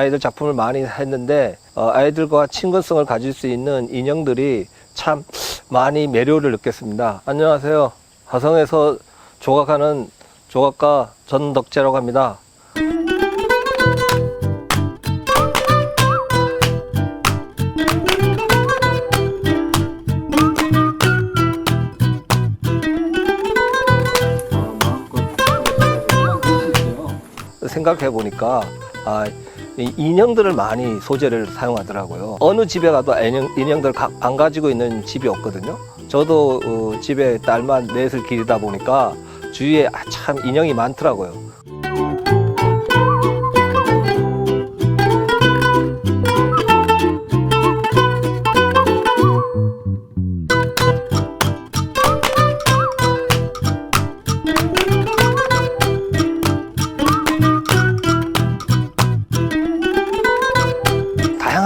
아이들 작품을 많이 했는데 어, 아이들과 친근성을 가질 수 있는 인형들이 참 많이 매료를 느꼈습니다. 안녕하세요. 화성에서 조각하는 조각가 전덕재라고 합니다. 생각해 보니까 아, 이 인형들을 많이 소재를 사용하더라고요. 어느 집에 가도 인형, 인형들 가- 안 가지고 있는 집이 없거든요. 저도 어, 집에 딸만 넷을 기르다 보니까 주위에 아, 참 인형이 많더라고요.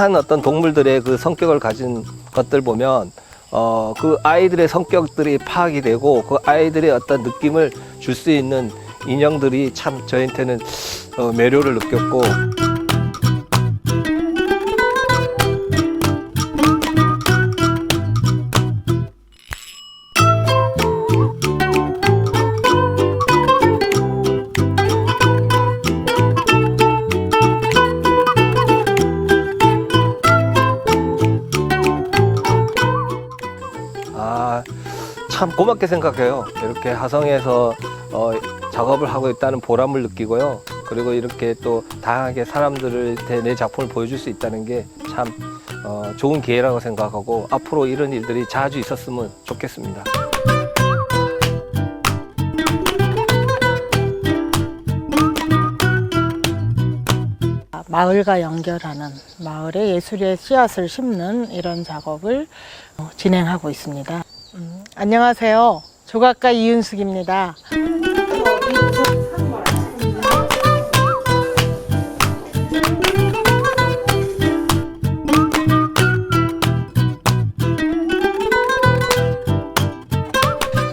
다양한 어떤 동물들의 그 성격을 가진 것들 보면 어, 그 아이들의 성격들이 파악이 되고 그 아이들의 어떤 느낌을 줄 수 있는 인형들이 참 저한테는 어, 매료를 느꼈고 아, 참 고맙게 생각해요. 이렇게 하성에서 어, 작업을 하고 있다는 보람을 느끼고요. 그리고 이렇게 또 다양하게 사람들한테 내 작품을 보여줄 수 있다는 게참 어, 좋은 기회라고 생각하고 앞으로 이런 일들이 자주 있었으면 좋겠습니다. 마을과 연결하는 마을의 예술의 씨앗을 심는 이런 작업을 어, 진행하고 있습니다. 음, 안녕하세요. 조각가 이윤숙입니다.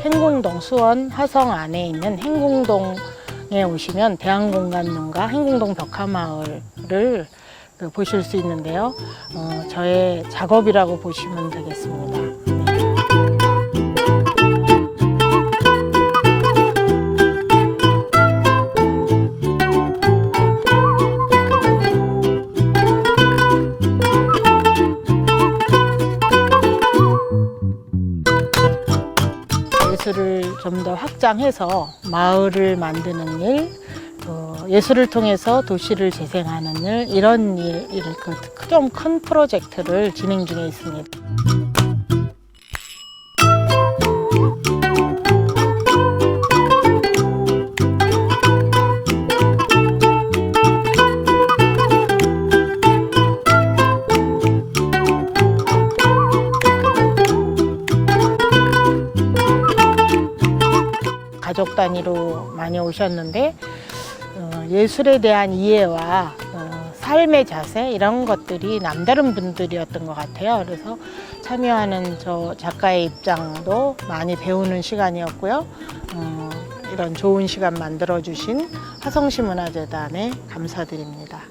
행궁동 수원 화성 안에 있는 행궁동 에 오시면 대한공간농가 행궁동 벽화마을을 그 보실 수 있는데요. 어, 저의 작업이라고 보시면 되겠습니다. 좀 더 확장해서 마을을 만드는 일, 어, 예술을 통해서 도시를 재생하는 일, 이런 일, 좀 큰 프로젝트를 진행 중에 있습니다. 가족 단위로 많이 오셨는데 어, 예술에 대한 이해와 어, 삶의 자세 이런 것들이 남다른 분들이었던 것 같아요. 그래서 참여하는 저 작가의 입장도 많이 배우는 시간이었고요. 어, 이런 좋은 시간 만들어 주신 화성시 문화재단에 감사드립니다.